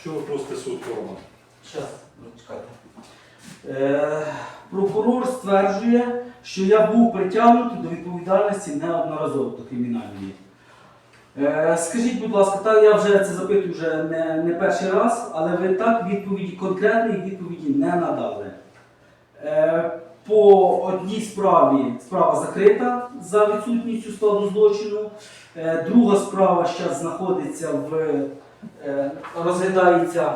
Що ви просите суд Роман? Щас, чекайте. Е, прокурор стверджує, що я був притягнутий до відповідальності неодноразово до кримінальної. Е, скажіть, будь ласка, так я вже це запитую вже не, не перший раз, але ви так відповіді, конкретної відповіді не надали. Е, по одній справі справа закрита за відсутністю складу злочину. Е, друга справа зараз знаходиться в розглядається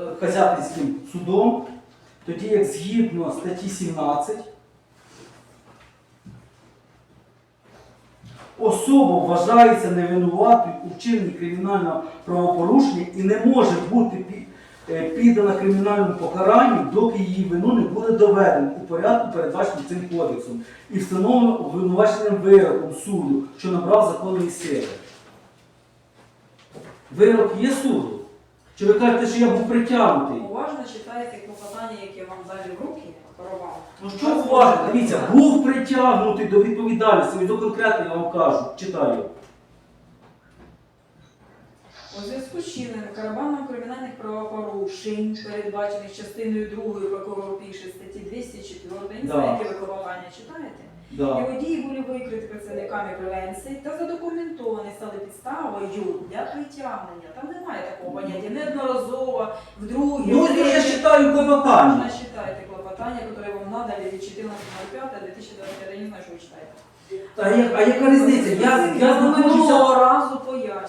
е, Козятинським судом, тоді як згідно статті 17 особа вважається невинуватою у вчиненні кримінального правопорушення і не може бути е, піддана кримінальному покаранню, доки її вину не буде доведено у порядку, передбаченому цим кодексом, і встановлено обвинуваченим вироком суду, що набрав законної сили. Вирок є суду? Чи ви кажете, що я був притягнутий? Уважно читайте клопотання, яке вам далі в руки, коровам. Ну що уважно? Дивіться, був притягнутий до відповідальності, до конкретно я вам кажу, читаю. У зв'язку з чинним карабаном кримінальних правопорушень, передбачених частиною 2 прокурор пише статті 204, не Да. яке ви клопотання читаєте. Да. Його дії були викриті працівниками превенції та задокументовані стали підставою для притягнення. Там немає такого поняття неодноразово, вдруге. Ну, я втретє. читаю клопотання. Можна читайте клопотання, яке вам надали від 14.05.2025, я не знаю, що ви читаєте. А, я- а яка різниця? Я, я знаходжуся. минулого разу пояснювала,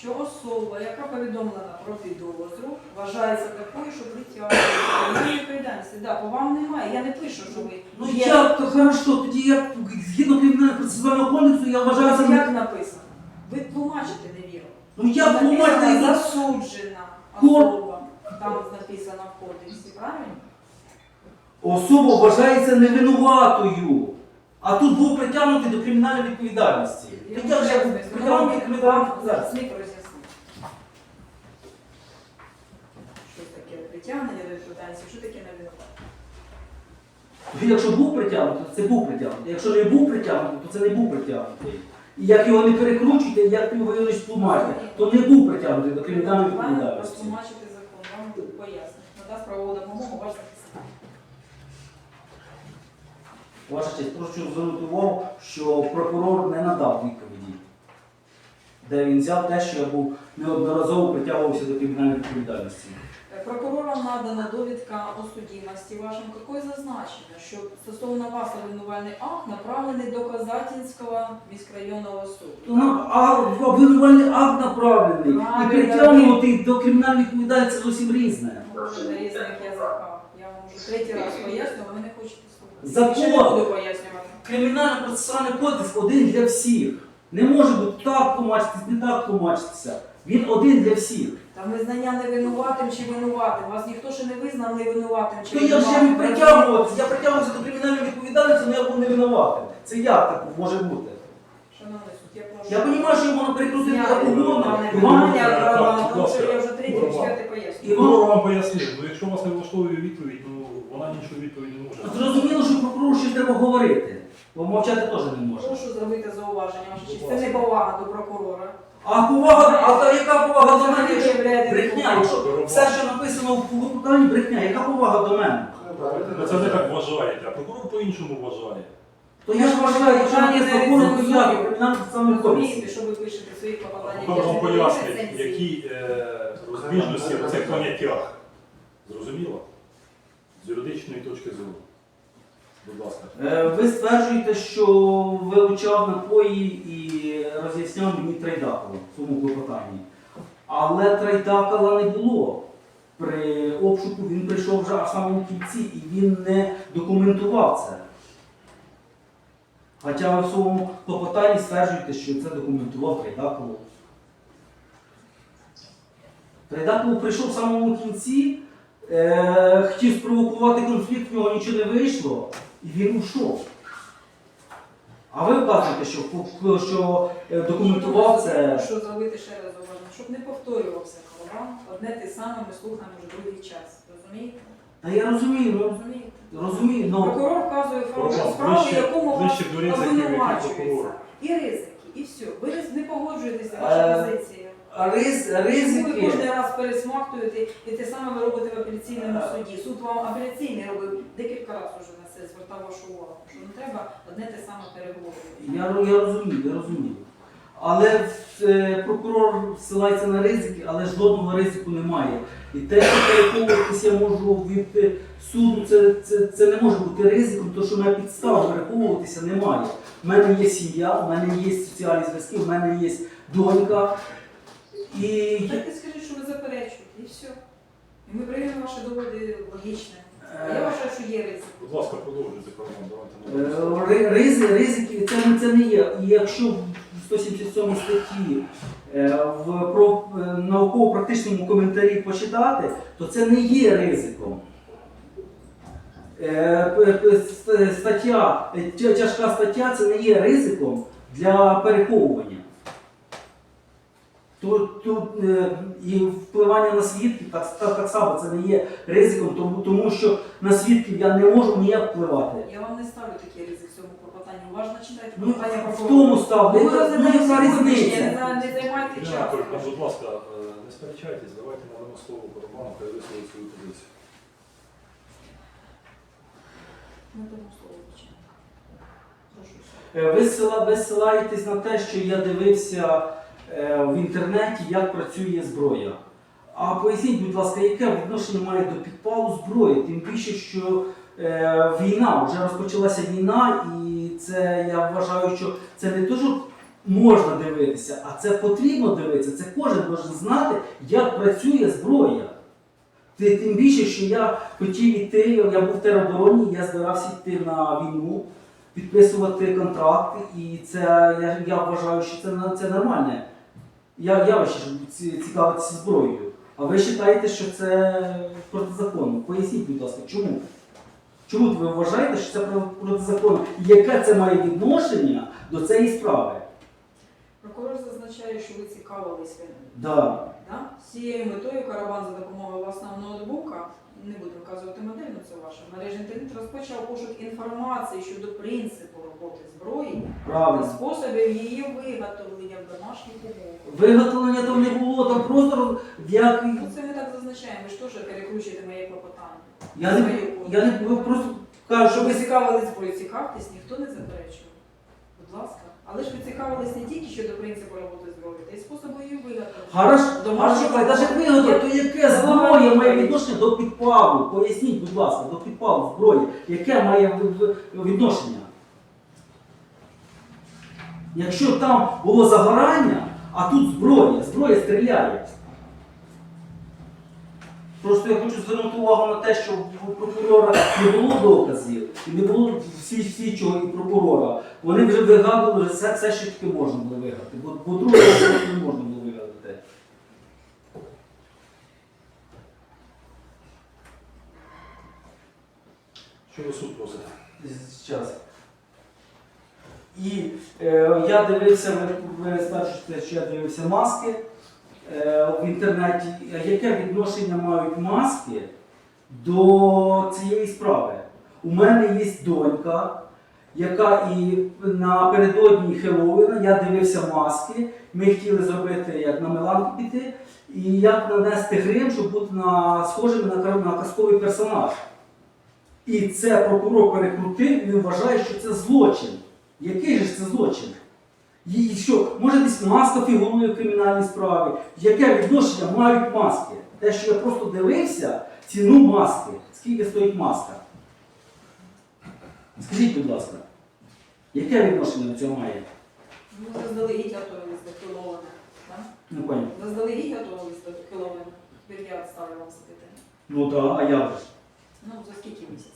що особа, яка повідомлена про підозру, вважається такою, що притягує відповідальності. Да, по вам немає. Я не пишу, що ви Ну є. як то хорошо, тоді я згідно кримінального процесуального кодексу я вважаю це не. як написано. Ви тлумачите невірно. Ну як Написано тлумачити? засуджена Кор- особа. Там написано в кодексі, правильно? Особа вважається невинуватою. А тут був притягнутий до кримінальної відповідальності. Так я вже притягнутий. Слід роз'яснити. Що таке притягнення до відповідальності, що таке невинуватість? Якщо був притягнутий, то це був притягнутий. Якщо не був притягнутий, то це не був притягнутий. І як його не перекручуйте, як його Іванович тлумачите, то не був притягнутий до кримінальної відповідальності. розтлумачити закон, вам поясню. Надасть правову допомогу, ваш захисник. Ваша честь, прошу звернути увагу, що прокурор не надав відповіді, де він взяв те, що я був неодноразово притягувався до кримінальної відповідальності. Прокурорам надана довідка о судимості вашому, якої зазначено, що стосовно вас обвинувальний акт направлений до Казатінського міськрайонного суду. Ну, а обвинувальний акт направлений і Правильно. притягнутий до кримінальної відповідальності це зовсім різне. Говорите на різних язиках. Я вам вже третій раз поясню, але ви не хочете слухати. Закон. Ще не буду пояснювати. Кримінально-процесуальний кодекс один для всіх. Не може бути так тлумачитись, не так тлумачитися. Він один для всіх. Там визнання невинуватим чи винуватим. Вас ніхто ще не визнав невинуватим чи То я ж я не притягуватися, я притягувався до кримінальної відповідальності, але я був не винуватим. Це як так може бути? Шановний суд, я прошу. Я розумію, що можна перекрутити Зняти як угодно. пане вам- Ваня, Так, тому що я вже третій, четвертий поясню. І Прокурор вам пояснив, ну якщо вас не влаштовує відповідь, вона нічого відповіді не може. Зрозуміло, що прокурору щось треба говорити, бо мовчати теж не може. Прошу зробити зауваження, ваша честь. Це не повага до прокурора. А повага, а та яка повага до мене? Брехня, якщо все, що написано в клопотанні, брехня, яка повага до мене? Ну, Це ви так вважаєте, а прокурор по-іншому вважає. То я ж вважаю, якщо написано не як кримінальний процесуальний Розумієте, що ви пишете в своїх клопотаннях. Прокурор вам пояснить, які е, розбіжності в цих поняттях. Зрозуміло? Юридичної точки зору. Будь ласка. Е, Ви стверджуєте, що вилучав напої і роз'ясняв мені трейдакова в цьому клопотанні. Але трейдакала не було. При обшуку він прийшов вже в самому кінці і він не документував це. Хоча ви в своєму клопотанні стверджуєте, що це документував Трейдакову. Трейдакову прийшов в самому кінці, е, хотів спровокувати конфлікт, в нього нічого не вийшло, і він ушов. А ви вказуєте, що, що е, документував це. Що зробити ще раз уважно, щоб не повторювався колоран. Одне те саме ми слухаємо вже другий час. Розумієте? Та я розумію, ну, Розумієте? розумію, ну Прокурор вказує справи, ближче- якому вас обвинувачується. І ризики, і все. Ви не погоджуєтеся, Е, ваша позиція. Riz, Ви кожен раз пересмактуєте, і те саме ви робите в апеляційному суді. Суд вам апеляційний робив декілька разів вже на це звертав вашу увагу, що не треба одне те саме переговорювати. Я, я розумію, я розумію. Але е, прокурор ссилається на ризики, але жодного ризику немає. І те, що переховуватися я можу від е, суду, це, це, це не може бути ризиком, тому що мене підстав переховуватися немає. У мене є сім'я, у мене є соціальні зв'язки, у мене є донька. І Так і скажіть, що ви заперечуєте, і все. І ми приймемо ваші доводи логічно. А я е, вважаю, що є ризик. Будь ласка, продовжуйте Роман, давайте на Е, Ризи, ризики це, не- це не є. І якщо в 177 статті е, в про е, науково-практичному коментарі почитати, то це не є ризиком. Е, п- п- ст- Стаття, е, тя- тяжка стаття це не є ризиком для переховування. Тут, тут е, і впливання на свідків так, так, так само це не є ризиком, тому, тому що на свідків я не можу ніяк впливати. Я вам не ставлю такий ризик в цьому клопотанні. Уважно читайте Ну, клопотання в тому став, Ну, ну, ви розглядаєте яка сьогоднішнє, різниця? не не займайте час. Дякую. Будь ласка, е, не сперечайтесь, давайте надамо слово Роману, хай висловить свою позицію. Слово. Прошу. Е, Ви ви ссилаєтесь на те, що я дивився в інтернеті, як працює зброя. А поясніть, будь ласка, яке відношення має до підпалу зброї? Тим більше, що е, війна, вже розпочалася війна, і це я вважаю, що це не те, що можна дивитися, а це потрібно дивитися. Це кожен має знати, як працює зброя. Тим більше, що я хотів йти, я був в теробороні, я збирався йти на війну, підписувати контракти, і це я, я вважаю, що це, це нормальне. Я, явище, щоб ці- цікавитися зброєю. А ви вважаєте, що це протизаконно? Поясніть, будь ласка, чому? Чому ви вважаєте, що це про- протизаконно? І яке це має відношення до цієї справи? Прокурор зазначає, що ви цікавилися. Да. Да? З цією метою караван за допомогою власного ноутбука, не буду вказувати модель, але це ваше, в мережі інтернет розпочав пошук інформації щодо принципу роботи зброї та способів її виготовлення в домашніх умовах. Виготовлення там не було, там просто роз- як. Ну це ми так зазначаємо, ви ж теж перекручуєте моє клопотання. Я не, я не ви просто кажу, Що ви ви цікавились зброєю, цікавтесь, ніхто не заперечував. Цікавились не тільки щодо принципу роботи зброї, та й способу її виготовлення. Хорошо, Домашнє хорошо, навіть завдання. то яке зброя має відношення до підпалу? Поясніть, будь ласка, до підпалу зброї. Яке має в- в- відношення? Якщо там було загорання, а тут зброя, зброя стріляє. Просто я хочу звернути увагу на те, що у прокурора не було доказів, і не було всі- слідчого і прокурора. Вони вже вигадували все, все, що тільки можна було вигадати. Бо, бо другого не можна було вигадати. Що ви суд? Зараз. І е, я дивився, ви, ви стверджуєте, що я дивився маски в інтернеті. Яке відношення мають маски до цієї справи? У мене є донька, яка і напередодні Хеллоуіна я дивився маски. Ми хотіли зробити як на Миланку піти, і як нанести грим, щоб бути на, схожим на, на казковий персонаж. І це прокурор перекрутив, він вважає, що це злочин. Який же це злочин? І що, може десь маска фігурує в кримінальній справі? Яке відношення мають маски? Те, що я просто дивився ціну маски. Скільки стоїть маска? Скажіть, будь ласка, яке відношення до цього має? Ну, заздалегідь готовились до. Да? Не. Заздалегідь готовились до Хеллоуіна. Тепер я ставлю вам запитання. Ну так, а я ж. Ну, за скільки місяців?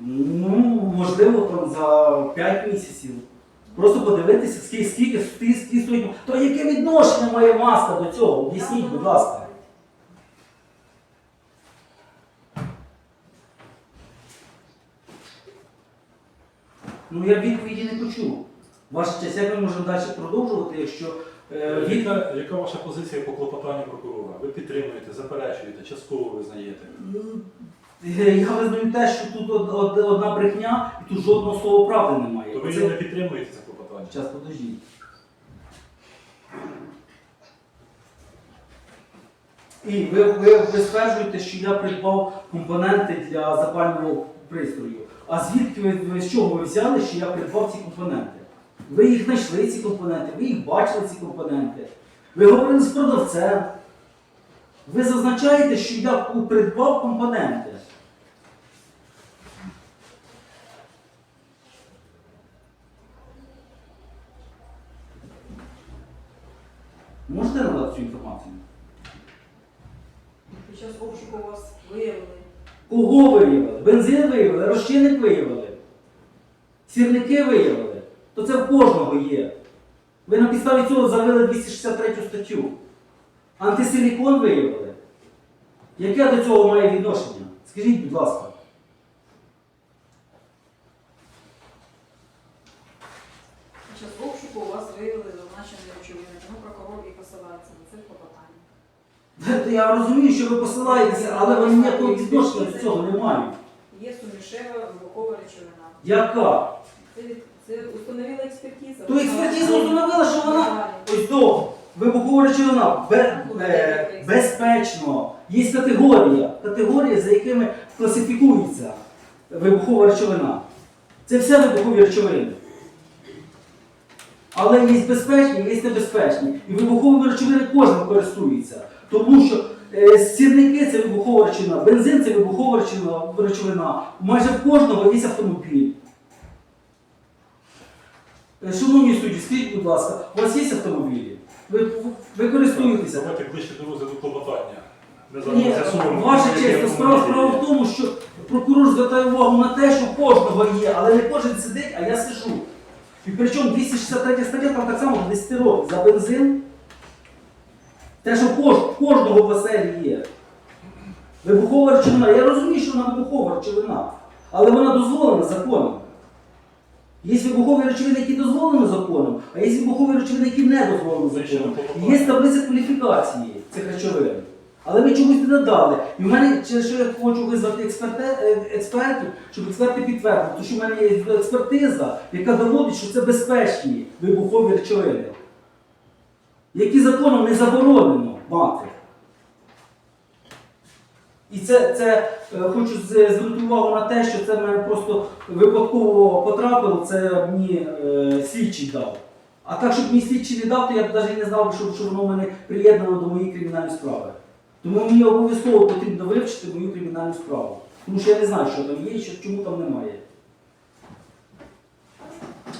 Ну, можливо, там за 5 місяців. Просто подивитися, скільки, скільки, стоїть. То яке відношення має маска до цього? Об'ясніть, будь ласка. Ну я відповіді не почув. Ваша честь, як ми можемо далі продовжувати, якщо е, від... Яка, яка ваша позиція по клопотанню прокурора? Ви підтримуєте, заперечуєте, частково визнаєте? М, е, я визнаю те, що тут од- од- одна брехня і тут жодного слова правди немає. То ви Це- його не підтримуєте Михайлович, зараз подождіть. І ви, ви, ви стверджуєте, що я придбав компоненти для запального пристрою. А звідки ви, ви з чого ви взяли, що я придбав ці компоненти? Ви їх знайшли, ці компоненти, ви їх бачили, ці компоненти. Ви говорили з продавцем. Ви зазначаєте, що я придбав компоненти. Цю інформацію? Під час обшуку вас виявили. Кого виявили? Бензин виявили, розчинник виявили, сірники виявили. То це в кожного є. Ви на підставі цього завели 263 статтю. Антисилікон виявили. Яке до цього має відношення? Скажіть, будь ласка. Під час обшуку вас виявили зазначені речовини, тому прокурор і посилається на це клопотання. Я розумію, що ви посилаєтеся, але вони ніякого відношення до цього не мають. Є сумішева вибухова речовина. Яка? Це, це установила експертиза. То експертиза установила, що вона ось до вибухова речовина бе- е, безпечно. Є категорія, категорії, за якими класифікується вибухова речовина. Це все вибухові речовини. Але є безпечні, є небезпечні. І вибуховими речовини кожен користується. Тому що е, сірники це вибухова речовина, бензин це вибухова речовина. Майже в кожного є автомобіль. Е, Шановні судді, скажіть, будь ласка, у вас є автомобілі? Ви, ви користуєтеся? Давайте ближче до розгляду клопотання. Ми зараз Ні, з'ясуємо, ваша честь, справа, справа є. в тому, що прокурор звертає увагу на те, що в кожного є, але не кожен сидить, а я сижу. І причому 263 стаття там так само до 10 років за бензин. Те, що в кожного в оселі є. Вибухова речовина. Я розумію, що вона вибухова речовина, але вона дозволена законом. Є вибухові речовини, які дозволені законом, а є вибухові речовини, які не дозволені законом. І є таблиця кваліфікації цих речовин. Але ви чомусь не надали. І в мене через що я хочу визвати експерте, е, експертів, щоб експерти підтвердили, тому що в мене є експертиза, яка доводить, що це безпечні вибухові речовини, які законом не заборонено мати. І це, це е, хочу звернути увагу на те, що це мене просто випадково потрапило, це мені е, слідчий дав. А так, щоб мені слідчий не дав, то я б навіть не знав, що, що воно мене приєднано до моєї кримінальної справи. Тому мені обов'язково потрібно вивчити мою кримінальну справу. Тому що я не знаю, що там є і що, чому там немає.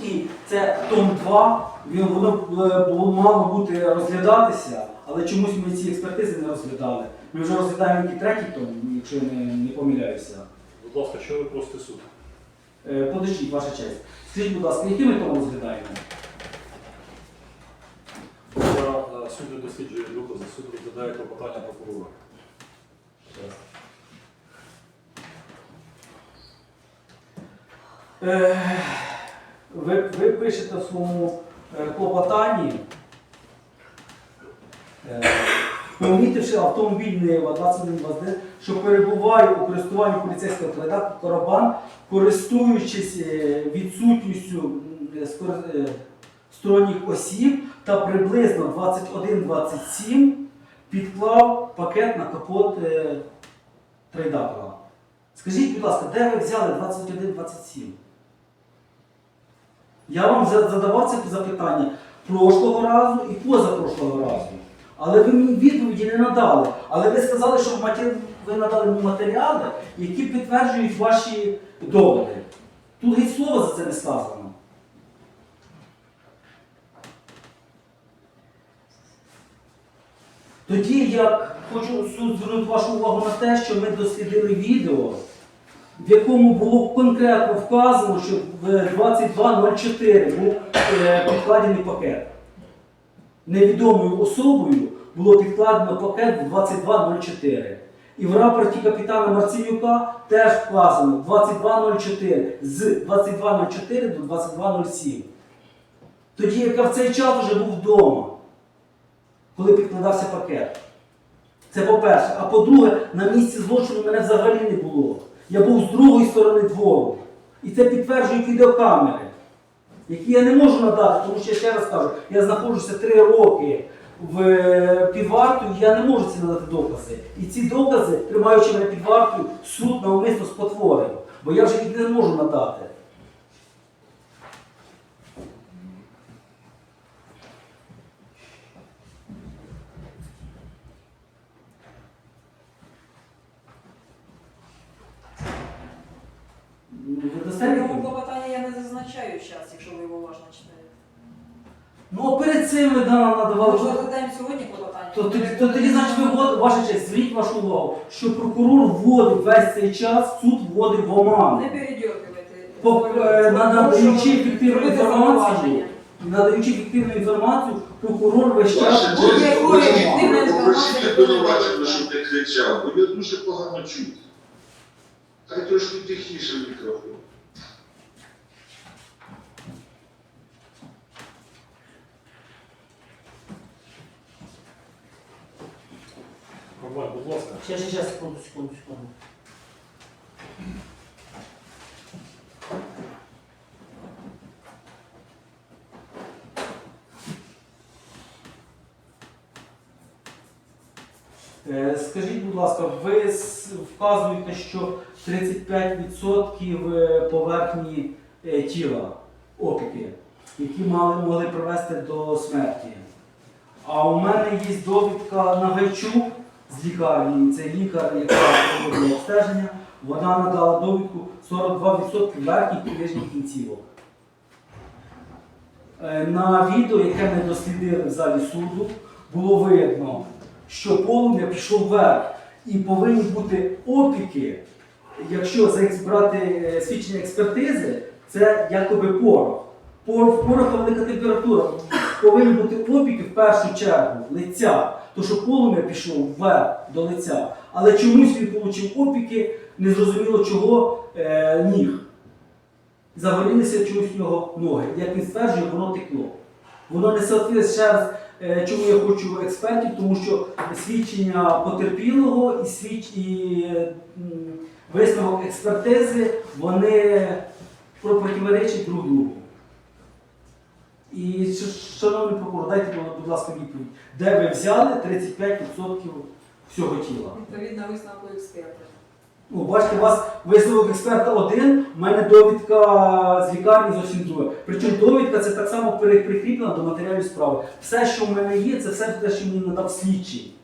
І це том 2, він, воно е, було мало бути розглядатися, але чомусь ми ці експертизи не розглядали. Ми вже розглядаємо який третій том, якщо я не, не помиляюся. Будь ласка, що ви просите суд? Е, Подождіть, ваша честь. Скажіть, будь ласка, який ми том розглядаємо? Не досліджує докази, суд розглядає клопотання прокурора. Е, Ви, ви пишете в своєму е, клопотанні, е, помітивши автомобіль Нива 2121, що перебуває у користуванні поліцейського передатку Карабан, користуючись е, відсутністю сторонніх осіб та приблизно 21-27 підклав пакет на капот е, трейдатора. Скажіть, будь ласка, де ви взяли 21-27? Я вам за- задавав це запитання прошлого разу і позапрошлого разу. Але ви мені відповіді не надали. Але ви сказали, що ви надали мені матеріали, які підтверджують ваші доводи. Тут геть слова за це не сказано. Тоді я хочу звернути вашу увагу на те, що ми дослідили відео, в якому було конкретно вказано, що в 22.04 був е, підкладений пакет. Невідомою особою було підкладено пакет в 22.04. І в рапорті капітана Марцінюка теж вказано 22.04 з 22.04 до 22.07. Тоді як я в цей час вже був вдома, коли підкладався пакет. Це по-перше. А по-друге, на місці злочину мене взагалі не було. Я був з другої сторони двору. І це підтверджують відеокамери, які я не можу надати, тому що я ще раз кажу, я знаходжуся три роки в е, під вартою, я не можу ці надати докази. І ці докази, тримаючи мене під вартою, суд навмисно спотворив, бо я вже їх не можу надати. Ну, Ви відповідь? клопотання я не зазначаю час, якщо ви його уважно читаєте. Ну, а перед цим ви да, надавали. Ми розглядаємо сьогодні клопотання. То тоді, то тоді, значить, ви ввод- ваша честь, зверніть вашу увагу, що прокурор вводив весь цей час, суд вводив в оману. Не передьоркивайте. По- е, надаючи фіктивну інформацію, надаючи фіктивну інформацію, прокурор весь час Ваше вводив честь, Якої попросіть- ви обвинувачення, бачите? щоб не кричав, бо я дуже погано чути. Хай трошки тихіше мікрофон. Роман, будь ласка. Ще, ще, ще, секунду, секунду, секунду. Е, Скажіть, будь ласка, ви с- вказуєте, що 35% е, поверхні е, тіла опіки, які мали, могли привести до смерті. А у мене є довідка Нагайчук з лікарні, це лікар, яка проводила обстеження. Вона надала довідку 42% верхніх і кінцівок. Е, На відео, яке ми дослідили в залі суду, було видно, що полум'я пішов вверх і повинні бути опіки. Якщо брати е, свідчення експертизи, це якоби порох. Пор- В пороха велика температура. Повинні бути опіки в першу чергу лиця, то що полум'я пішло вверх до лиця. Але чомусь він отримав опіки, незрозуміло чого е, ніг. Загорілися чомусь в нього ноги. Як він стверджує, воно текло. Воно не соответствує ще раз, е, чому я хочу експертів, тому що свідчення потерпілого і, свідч... і е, висновок експертизи, вони про- противоречать друг другу. І, шановний прокурор, дайте, будь ласка, відповідь. Де ви взяли 35% всього тіла? Відповідно висновку експерта. Ну, бачите, у вас висновок експерта один, у мене довідка з лікарні зовсім друга. Причому довідка це так само прикріплена до матеріалів справи. Все, що в мене є, це все те, що мені надав слідчий.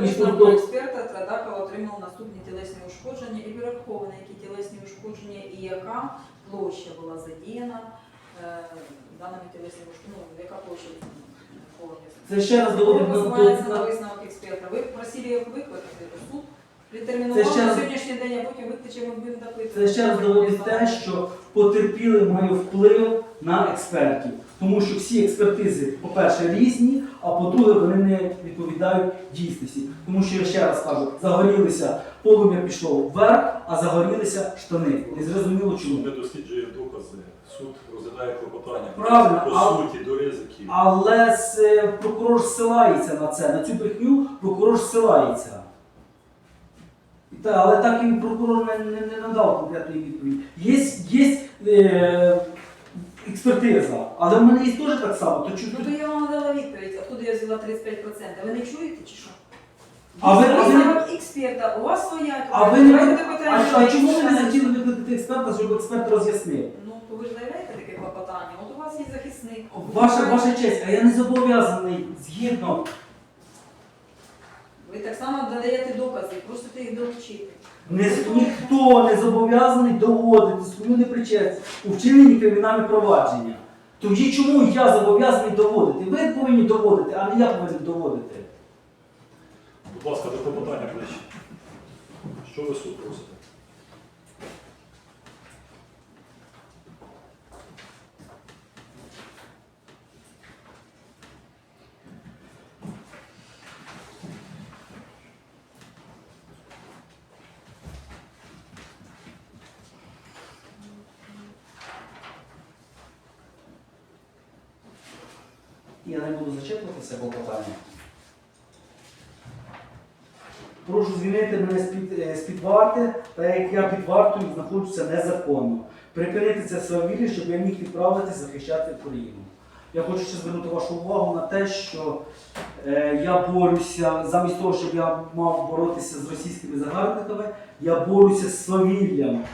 Висновку експерта Традакова отримав наступні тілесні ушкодження і перераховані, які тілесні ушкодження і яка площа була задіяна е, даними тілесними ушкодженнями, ну, яка площа повністю. Це ще раз доводить на- Посилається на висновок експерта. Ви просили їх викликати до суд, Це відтермінували ще на раз- сьогоднішній день, а потім будемо допитувати. Це ще раз доводить те, що потерпілий має вплив на експертів. Тому що всі експертизи, по-перше, різні, а по-друге, вони не відповідають дійсності. Тому що я ще раз кажу, загорілися, полум'я пішло вверх, а загорілися штани. Незрозуміло чому. Суд не досліджує докази. Суд розглядає клопотання. Правильно, По а- суті, до ризиків. Але е, прокурор ссилається на це, на цю брехню прокурор ссилається. Та, але так і прокурор не, не, не надав конкретної відповіді. Є, є е, експертиза, але в мене є теж так само. То чу- Ну то я вам надала відповідь, откуда я взяла 35%. Ви не чуєте чи що? А ви- а ви- експерта, у вас своя. А ви не Давайте а, питання, а чому ви не є. захотіли викликати експерта, щоб експерт роз'яснив? Ну, то ви ж заявляєте таке клопотання. От у вас є захисник. Ваша, ваша честь, а я не зобов'язаний згідно. Ви так само надаєте докази, просите їх долучити. Не, ніхто не зобов'язаний доводити свою непричетність у вчиненні кримінального провадження. Тоді чому я зобов'язаний доводити? Ви повинні доводити, а не я повинен доводити. Будь ласка, до клопотання ближче. Що ви суд просите? Я не буду зачитувати це клопотання. Прошу звільнити мене з-під, е, з-під варти, так як я під вартою знаходжуся незаконно. Припинити це свавілля, щоб я міг відправитися захищати Україну. Я хочу ще звернути вашу увагу на те, що е, я борюся, замість того, щоб я мав боротися з російськими загарбниками, я борюся з свавіллям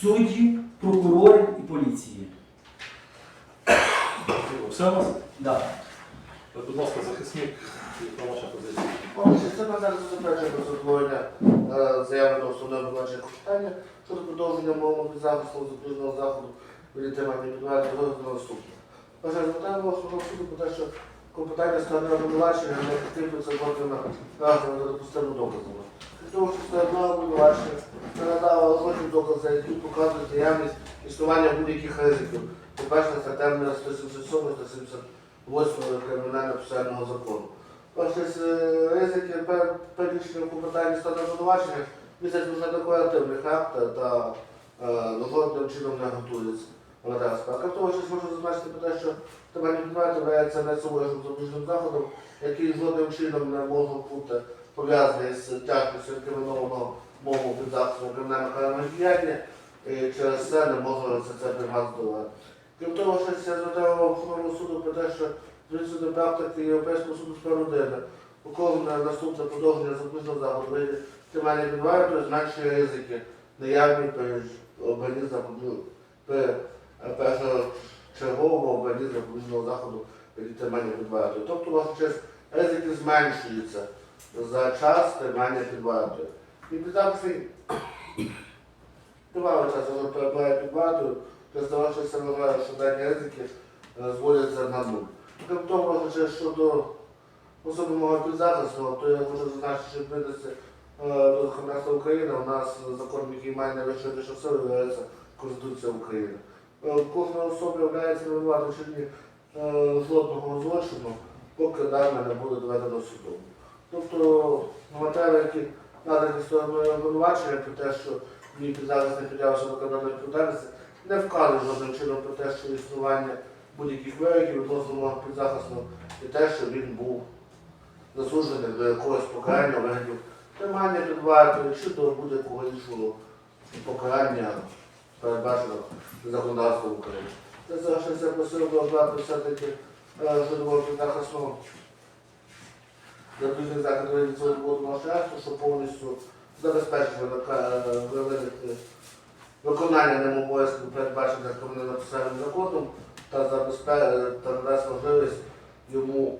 суддів, прокурорів і поліції. Все у вас? Да. Будь ласка, захисник, яка ваша позиція? Система зараз забезпечує просвітлення заявленого судового обвинувачення питання щодо продовження мовного захисту запобіжного заходу від тримання підведення до наступного. Бажаю звертаємо вашого суду про те, що компетентні сторони обвинувачення не підтримуються проти наказами за допустимими доказами. Крім того, що сторона обвинувачення не надала жодні докази, які показують наявність існування будь-яких ризиків, по-перше, статтями 177 та 78 кримінально-процесуального закону. Ось е, ризики пер- перелічення компетентні сторони обвинувачення містять вже декларативний характер та е, жодним чином не готується. А крім того, ще можу зазначити про те, що тримання підведення являється найсуворішим запобіжним заходом, який жодним чином не може бути пов'язаний з тяжкістю інкримінованого мову під захистом кримінального діяння, і через це не може це пригадувати. Крім того, що я звертаю Верховного суду про те, що Відсутні практики Європейського суду з прав людини. Указане наступне продовження запобіжного заходу тримання під вартою зменшує ризики наявні при обранні запобіжного при е, запобіжного заходу від тримання підвартою. Тобто, ваша честь, ризики зменшуються за час тримання під вартою. І підзаписний тривалий час перебуває під вартою, через те, що дані ризики е, зводяться на нуль. Крім того, вже щодо особливого підзахису, то я хочу зазначити, що відповідності е, до законодавства України у нас закон, який має найвищу юридичну силу, є Конституція України. Е, Кожна особа є невинуватим в чині е, жодного злочину, поки дане не буде доведено судом. Тобто матеріали, які надані стороною обвинувачення про те, що мій підзахист не підявся до кримінальної відповідальності, не вказує жодним чином про те, що існування будь-яких вироків відносно мого підзахисного і те, що він був засуджений до якогось покарання виглядів тримання під вартою чи до будь-якого іншого покарання, передбаченого законодавством України. Це залишиться просив би обрати все-таки е, щодо мого підзахисного запобіжних заходів від було акту, щоб повністю забезпечити е, виведення виконання ним обов'язків передбачених кримінально-процесуальним законом та забезпе- та надасть можливість йому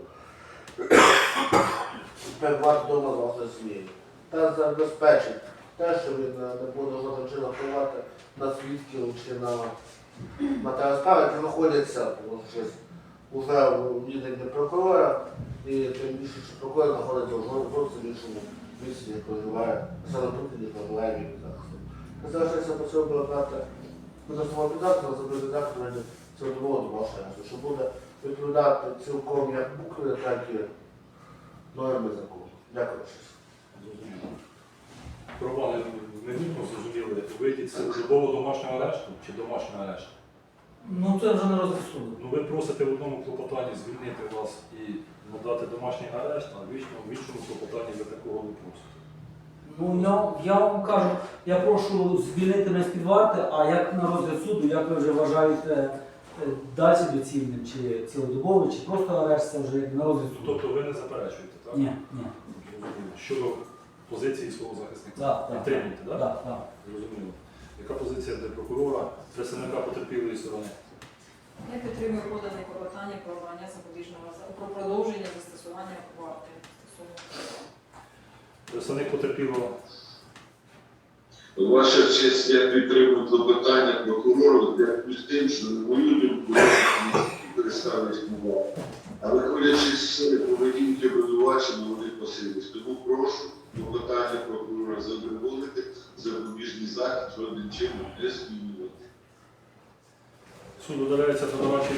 перебувати вдома з власною сім'єю. Та забезпечить те, що він е, не буде жодним впливати на свідків чи на матеріал справи, які знаходяться вже в відданні прокурора, і тим більше, що прокурор знаходиться в зовсім іншому місці, де проживає, саме тут, де проживає він захисту. Би обрати Видатного піддатку на забрати заходи цілодобово до вашого щоб буде відповідати цілком як букви, так і норми закону. Дякую. Зрозуміло. Права не, не дійсно зрозуміли, вийдіть з любого домашнього арешту чи домашнього арешту. Ну це вже не суду. Ну ви просите в одному клопотанні звільнити вас і надати домашній арешт, а в іншому, в іншому клопотанні ви такого не просите. Ну я, я вам кажу, я прошу звільнити мене з-під варти, а як на розгляд суду, як ви вже вважаєте е, далі доцільним, чи цілодобово, чи просто арешт, це вже на розгляд суду. Тобто ви не заперечуєте, так? Ні, ні. Щодо позиції свого захисника. Так, так. Підтримуєте, так? Так, так. Зрозуміло. Яка позиція для прокурора, представника потерпілої сторони? Я підтримую подане клопотання про обрання запобіжного про продовження застосування варти стосовно. Представник потерпілого Ваша честь, я підтримую клопотання прокурору з тим, що на мою думку переставить мова. Але виходячи з поведінки обвинувачення, вони посились. Тому прошу клопотання прокурора задоволити, запобіжний захід жодним чином не змінювати. суд удаляється задавачі